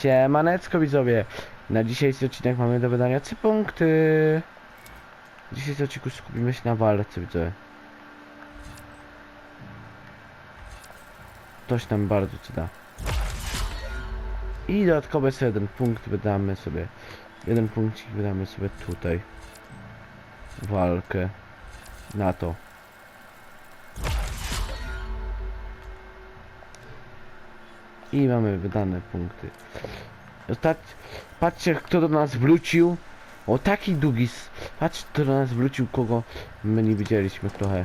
Siemanecko widzowie, na dzisiejszy odcinek mamy do wydania trzy punkty. W dzisiejszym odcinku skupimy się na walce widzowie. Ktoś nam bardzo ci da. I dodatkowo jeszcze jeden punkt wydamy sobie. Jeden punkcik wydamy sobie tutaj. Walkę. Na to. I mamy wydane punkty. Ostat... Patrzcie, kto do nas wrócił. O, taki długi. s- Patrz, kto do nas wrócił, kogo my nie widzieliśmy trochę.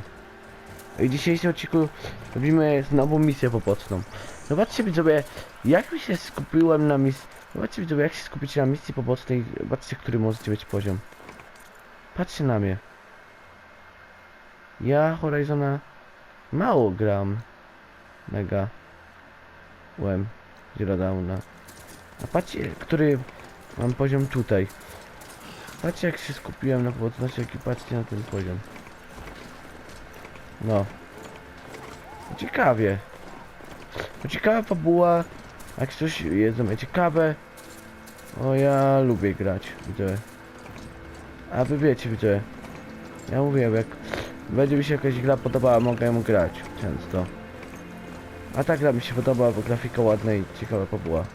I w dzisiejszym odcinku robimy znowu misję poboczną. Zobaczcie widzowie, jak mi się skupiłem na misji. Zobaczcie widzowie, jak się skupić na misji pobocznej. Zobaczcie, który możecie mieć poziom. Patrzcie na mnie. Ja Horizona mało gram. Mega. Łem. Zerodowna. A patrzcie, który mam poziom tutaj. Patrzcie jak się skupiłem na poboczności, jak i patrzcie na ten poziom. No. Ciekawie. Ciekawa fabuła. Jak coś jest mnie ciekawe. O ja lubię grać, widzę. A wy wiecie, widzę. Ja mówię, jak będzie mi się jakaś gra podobała, mogę ją grać często. A ta gra mi się podoba, bo grafika ładna i ciekawa fabuła.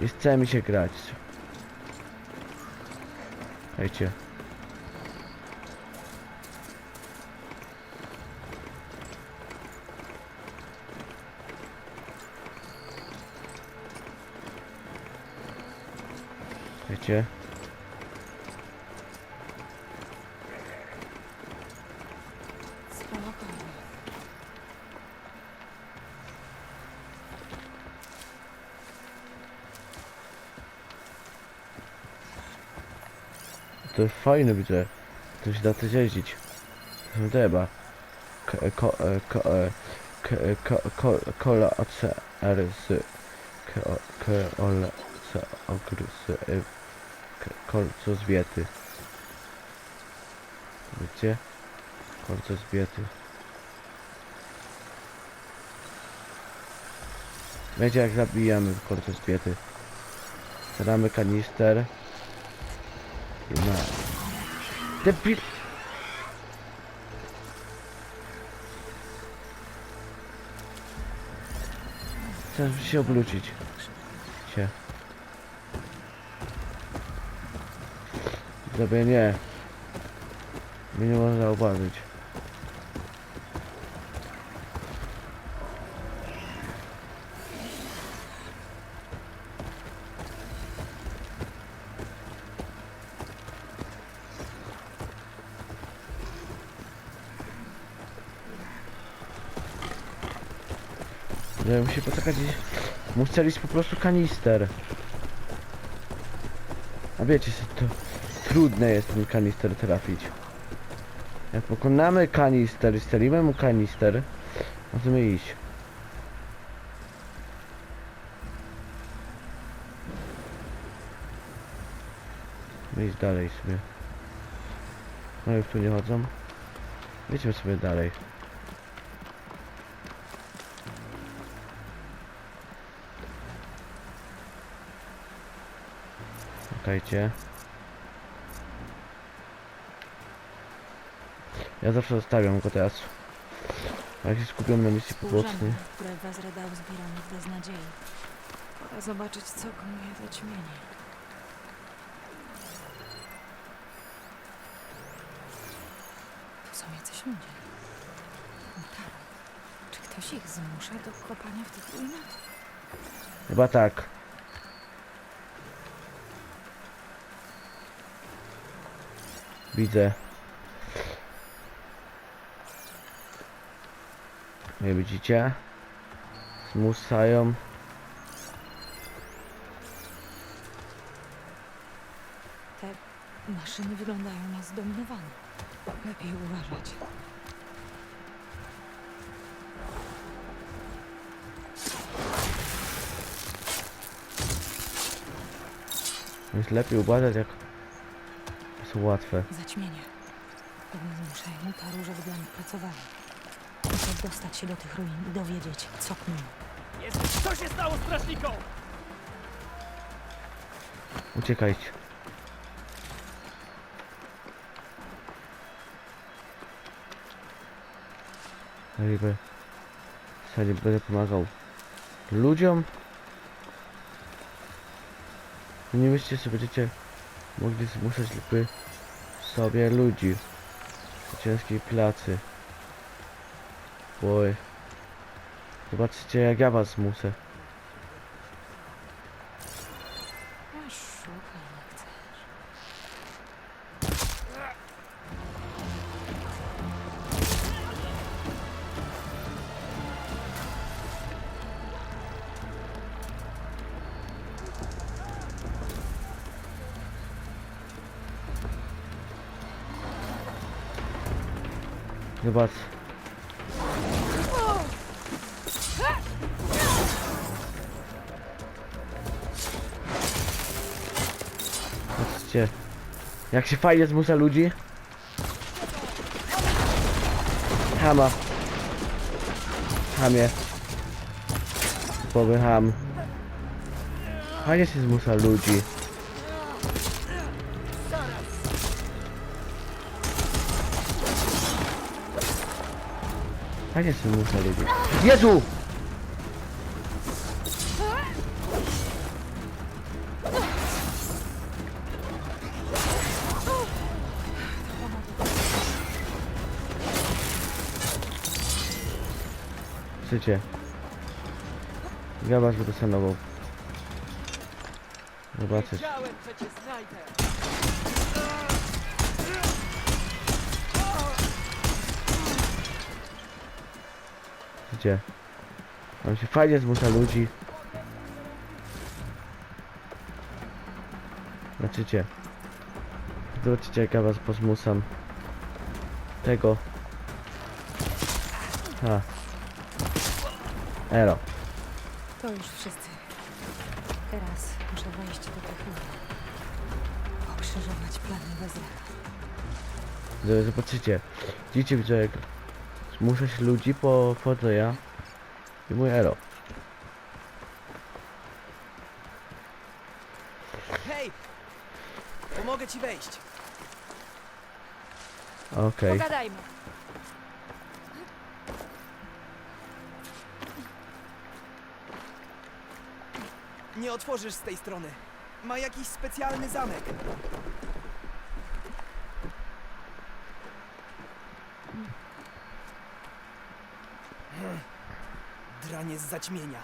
I chce mi się grać. Hejcie. Hejcie. To jest fajne, widzę. To się da też jeździć. Deba. E, e, e, ko- ko- Kola z K- Kola ACR z e, k- Kolco. Wiecie? Kolco zwiety. Będzie jak zabijamy kolce zwiety. Zadamy kanister. Na... Debil... Chcę się obrócić. Się. Sobie nie. Mnie nie można obawić. Nie musi poczekać gdzieś. Mu po prostu kanister. A wiecie, to trudne jest ten kanister trafić. Jak pokonamy kanister i mu kanister, możemy iść. Iść dalej sobie. No już tu nie chodzą. Idźmy sobie dalej. Czekajcie. Ja zawsze zostawiam go teraz. A Jak się skupiam na misji pobocznej. Które wezrę dał zbierany w beznadziei. Pora zobaczyć, co kumuje zaćmienie. Tu są jacyś ludzie. Mutaro. Czy ktoś ich zmusza do kopania w tych ruinach? Chyba tak. Widzę. Nie widzicie? Zmusają. Te maszyny wyglądają na zdominowane. Lepiej uważać. Jest lepiej uważać jak jest łatwe. Zaćmienie. Pewnie zmuszają Mutaru, żeby dla nich pracowali. Muszę dostać się do tych ruin i dowiedzieć, co kminą. Jest... Co się stało strażnikom? Uciekajcie. Jakby... W zasadzie będę pomagał ludziom. Nie myślcie sobie, będziecie mogli zmuszać by sobie ludzi w ciężkiej pracy. Oj. Zobaczcie jak ja was zmuszę. Patrzcie. Jak się fajnie zmusza ludzi. Hama. Hamie. Typowy ham. Fajnie się zmusza ludzi. Fajnie się zmusza ludzi. Jezu! Chcecie? Ja was będę sanował. Zobaczysz. Gdzie? Tam się fajnie zmusza ludzi. Zobaczycie. Zobaczycie jak ja was pozmusam. Tego. Ha. Ero. To już wszyscy. Teraz muszę wejść do Techuna. Pokrzyżować plany Wezra. Z- Zobaczycie. Widzicie, widzę jak zmusza się ludzi po Fodleja i mój Ero. Hej! Pomogę ci wejść. Okej. Pogadajmy. Nie otworzysz z tej strony. Ma jakiś specjalny zamek. Dranie z zaćmienia.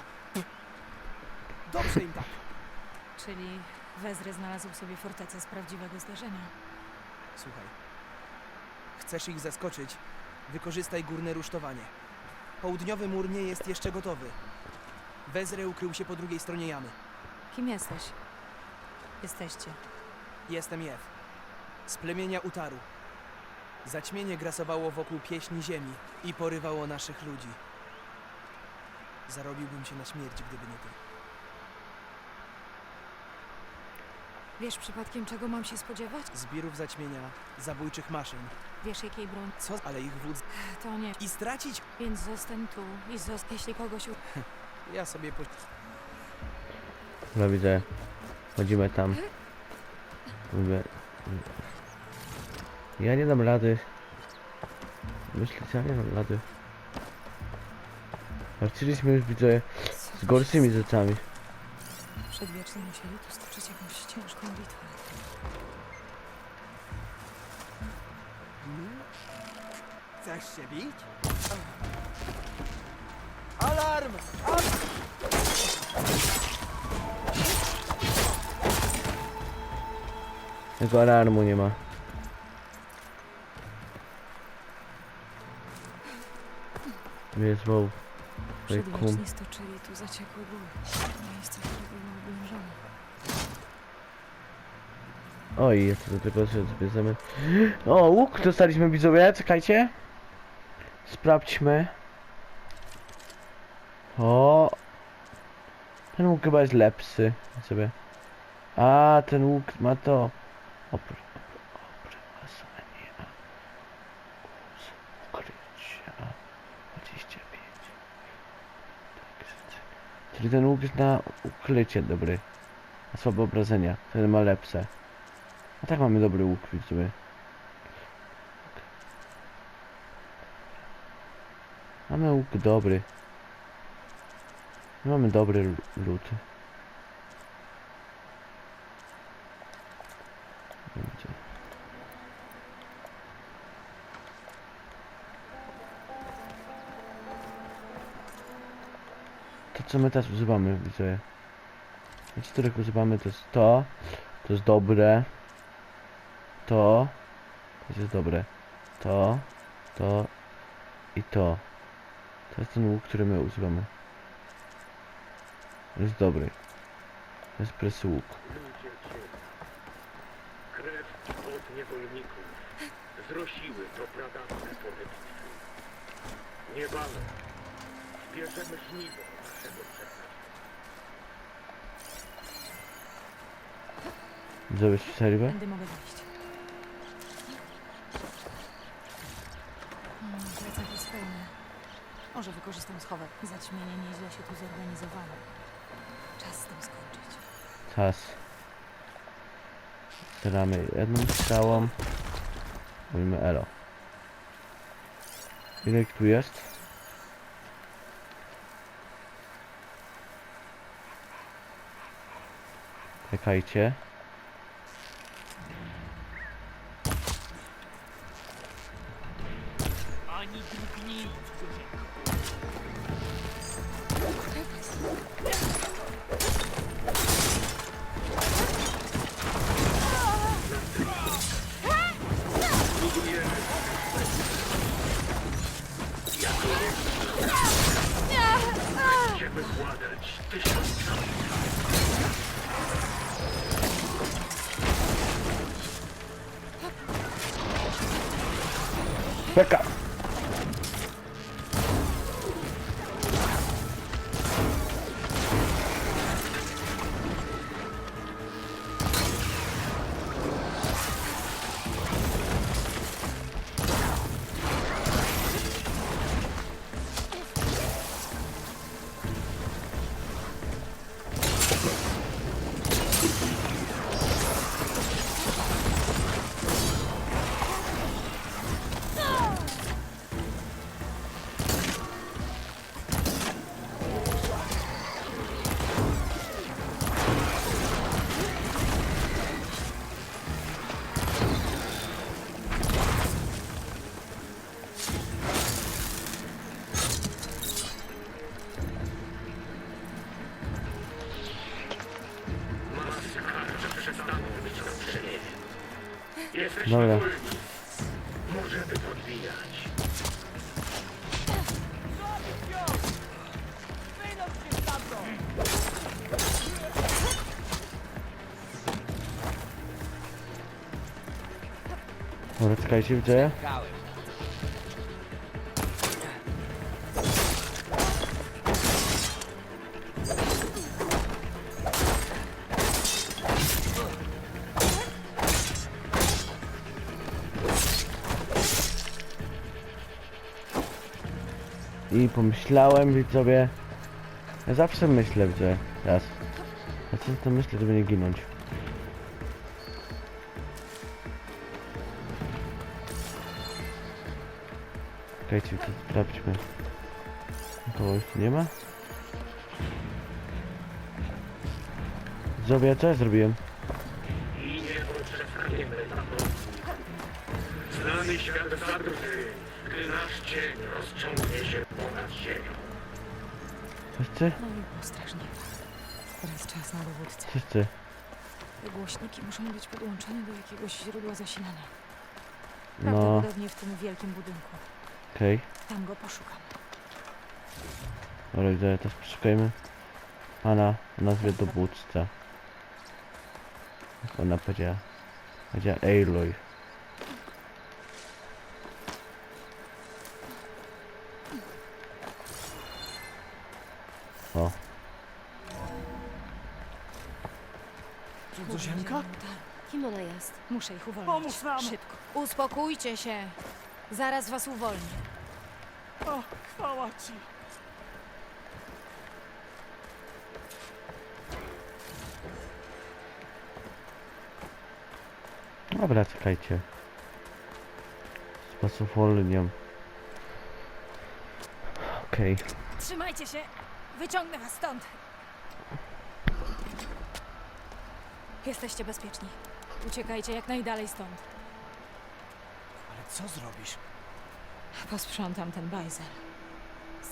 Dobrze im tak. Czyli Wezry znalazł sobie fortecę z prawdziwego zdarzenia. Słuchaj. Chcesz ich zaskoczyć? Wykorzystaj górne rusztowanie. Południowy mur nie jest jeszcze gotowy. Wezre ukrył się po drugiej stronie jamy. Kim jesteś? Jesteście. Jestem Jew. Z plemienia Utaru. Zaćmienie grasowało wokół pieśni ziemi i porywało naszych ludzi. Zarobiłbym się na śmierć, gdyby nie ty. Wiesz przypadkiem czego mam się spodziewać? Zbirów zaćmienia, zabójczych maszyn. Wiesz jakiej broń? Co? Ale ich wódz... To nie. I stracić? Więc zostań tu i zostań, jeśli kogoś u... Ja sobie po... No widzę. Chodzimy tam. Mówię. Ja nie dam rady. Myślicie, ja nie dam rady. Walczyliśmy już widzę z gorszymi rzeczami. Przedwieczni musieli tu stoczyć jakąś ciężką bitwę. Chcesz się bić? Alarm! Tego alarmu nie ma. Oj, kum. Przedwieczni stoczyli tu zaciekły. Miejsce, które było oblężone. Oj, jeszcze do tego się zbierzemy. O, łuk dostaliśmy widzowie, czekajcie. Sprawdźmy. O. Ten łuk chyba jest lepszy. Sobie. A, ten łuk ma to. Opr... Oprowadzenie. Kurs ukrycia. 25. Tak, Czyli ten łuk jest na ukrycie dobry. A słabe obrażenia. Wtedy ma lepsze. A tak mamy dobry łuk, widzowie. Mamy łuk dobry. Mamy dobry lód. Co my teraz używamy, widzę. Z których używamy to jest to. To jest dobre. To. To jest dobre. To. To. I to. To jest ten łuk, który my używamy. On jest dobry. To jest presy łuk. Krew od niewolników zrosiły to pradawne poletstwo. Niebawem zbierzemy żniwo. Zrobisz przerwę? Tędy mogę wejść. Hmm, plecak jest pełny. Może wykorzystam schowek. Zaćmienie nieźle się tu zorganizowało. Czas z tym skończyć. Czas. Strzelamy jedną strzałą. Mówimy elo. Ile ich tu jest? Czekajcie. Pecado. Dobra. Możemy podbijać. Dobra, czekajcie, widzę. I pomyślałem, widzowie. Ja zawsze myślę, widzę. Teraz. Ja co to myślę, żeby nie ginąć. Czekajcie, to sprawdźmy. Kogoś nie ma? Zrobię, co ja zrobiłem? Wszyscy? No i było strasznie. Teraz czas na dowódcę. Wszyscy. Te głośniki muszą być podłączone do jakiegoś źródła zasilania. No, Prawdopodobnie w tym wielkim budynku. okej. Tam go poszukam. Dobra, widzę, teraz poszukajmy pana o nazwie dowódca. Jak ona powiedziała? Powiedziała Aloy. O, Cudzoziemka? Kim ona jest? Muszę ich uwolnić. Pomóż nam! Szybko. Uspokójcie się. Zaraz was uwolnię. O, chwała ci! Dobra, czekajcie. Spasofolnią. Okej. Trzymajcie się! Wyciągnę was stąd! Jesteście bezpieczni. Uciekajcie jak najdalej stąd. Ale co zrobisz? Posprzątam ten bajzel.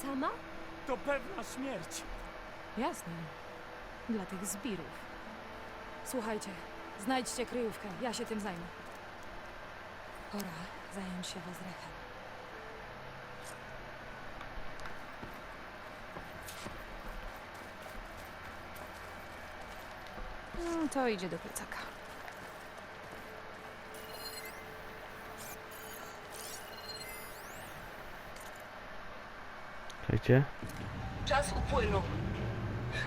Sama? To pewna śmierć. Jasne. Dla tych zbirów. Słuchajcie, znajdźcie kryjówkę. Ja się tym zajmę. Pora zająć się Wezrechem. Mm, To idzie do plecaka. Czekajcie. Czas upłynął.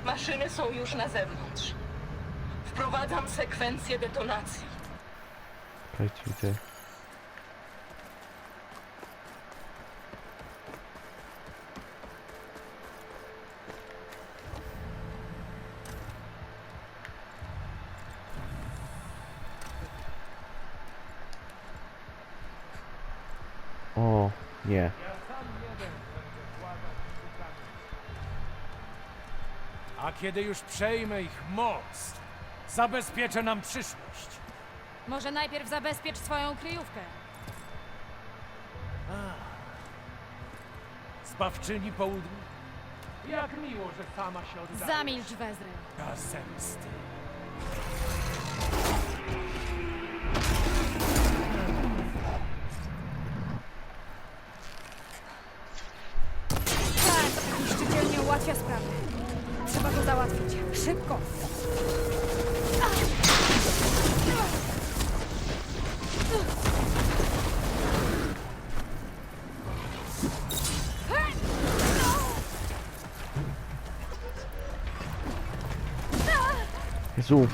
Maszyny są już na zewnątrz. Wprowadzam sekwencję detonacji. Czekajcie, widzę. Kiedy już przejmę ich moc, zabezpieczę nam przyszłość. Może najpierw zabezpiecz swoją kryjówkę. Zbawczyni południa. Jak miło, że sama się oddaje. Zamilcz, Wezry. Dla zemsty. Jezu.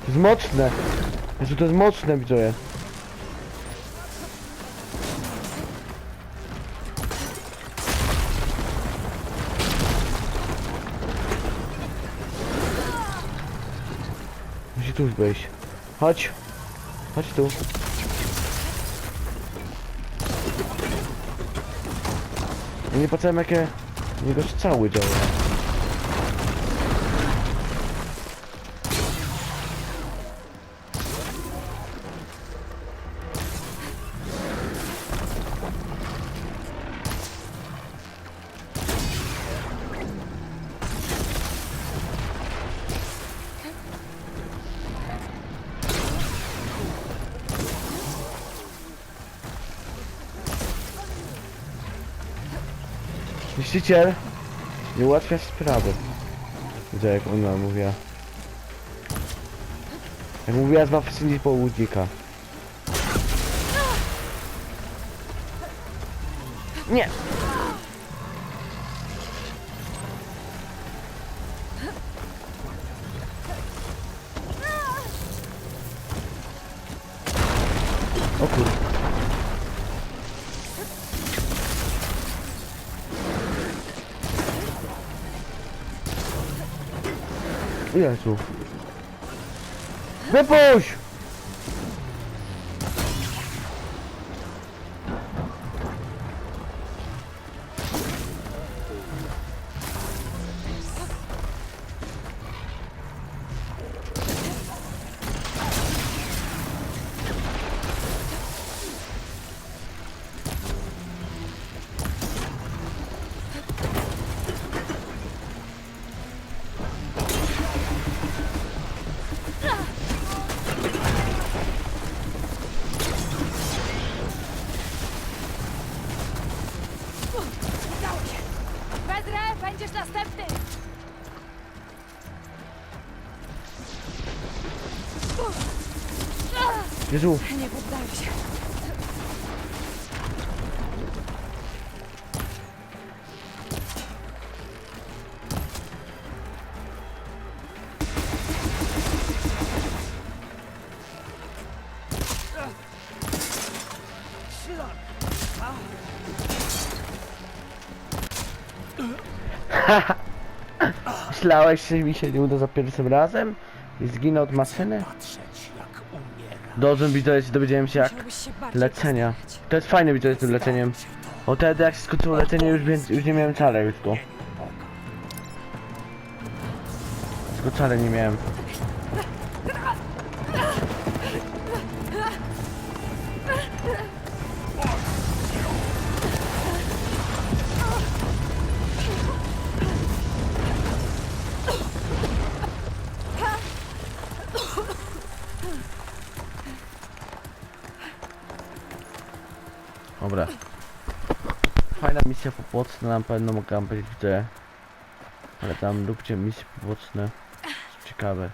To jest mocne. Jezu, to jest mocne, widzowie. Musi tu wejść. Chodź. Chodź tu. Nie patrzyłem jakie jego strzały działają. Niszczyciel nie ułatwia sprawy. Widzę jak ona mówiła. Jak mówiła z Wafsyni Południka. Nie! Jezu. Wypuść! Wezrę, będziesz następny! Jezu. Nie poddaję się. Myślałeś, że mi się nie uda za pierwszym razem? I zginę od maszyny? Patrzeć jak umiera. Dobrze widzowie, dowiedziałem się jak Musiałbyś się bardziej leczenia. postarać. To jest fajne widzowie z tym leczeniem. O wtedy jak skończyło leczenie już, więc już nie miałem czary już go. Tylko nie miałem. Misja poboczna, na pewno mogę być gdzie. Ale tam róbcie misje poboczne. Ciekawe.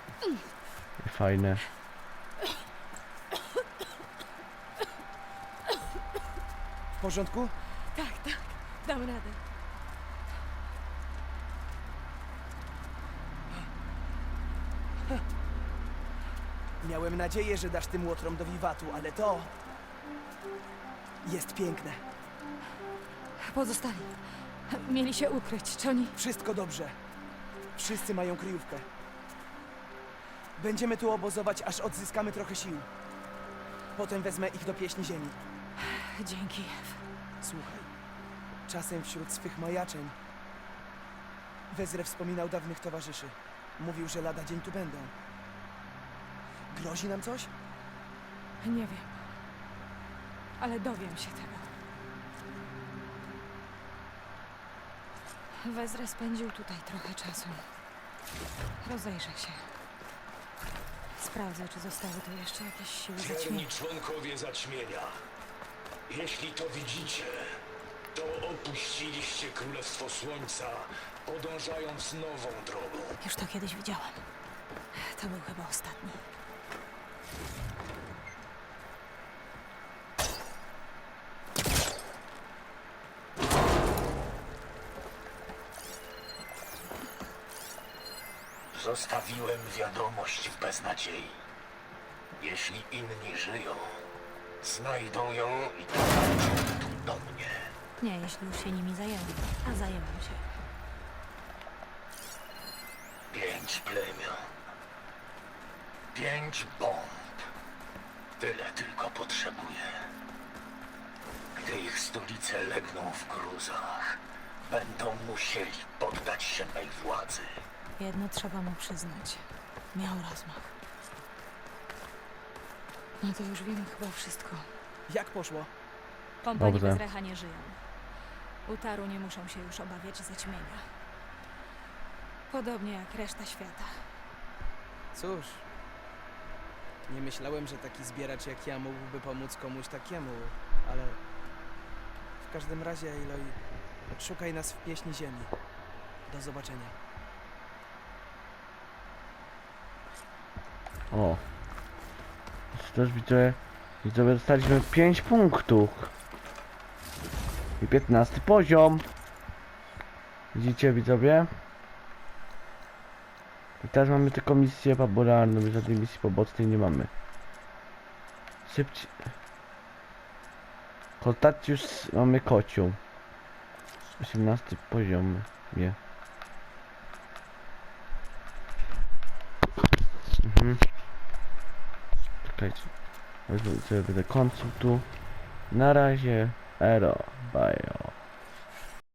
I fajne. W porządku? Tak, tak, dam radę. Miałem nadzieję, że dasz tym łotrom do wiwatu, ale to... Jest piękne. Pozostali. Mieli się ukryć. Czy oni... Wszystko dobrze. Wszyscy mają kryjówkę. Będziemy tu obozować, aż odzyskamy trochę sił. Potem wezmę ich do pieśni ziemi. Dzięki. Słuchaj, czasem wśród swych majaczeń Wezre wspominał dawnych towarzyszy. Mówił, że lada dzień tu będą. Grozi nam coś? Nie wiem. Ale dowiem się tego. Wezre spędził tutaj trochę czasu. Rozejrzę się. Sprawdzę, czy zostały tu jeszcze jakieś siły zaćmienia. członkowie zaćmienia. Jeśli to widzicie, to opuściliście Królestwo Słońca, podążając nową drogą. Już to kiedyś widziałam. To był chyba ostatni. Zostawiłem wiadomość w beznadziei. Jeśli inni żyją, znajdą ją i dołączą tu do mnie. Nie, jeśli już się nimi zajęłam. A zajęłam się. Pięć plemion. Pięć bomb. Tyle tylko potrzebuję. Gdy ich stolice legną w gruzach, będą musieli poddać się mej władzy. Jedno trzeba mu przyznać. Miał rozmach. No to już wiemy chyba wszystko. Jak poszło? Kompanii Dobrze. Bezrecha nie żyją. Utaru nie muszą się już obawiać zaćmienia. Podobnie jak reszta świata. Cóż, nie myślałem, że taki zbieracz jak ja mógłby pomóc komuś takiemu, ale w każdym razie, Aloy, szukaj nas w pieśni ziemi. Do zobaczenia. O. Też widzę. Widzowie dostaliśmy 5 punktów. I 15 poziom. Widzicie widzowie? I teraz mamy tylko misję fabularną, już żadnej misji pobocznej nie mamy. Szybciej. Kontacius mamy kocią. 18 poziom. Nie. Czekajcie. Wezmę sobie będę kończył tu. Na razie. Ero. Bye.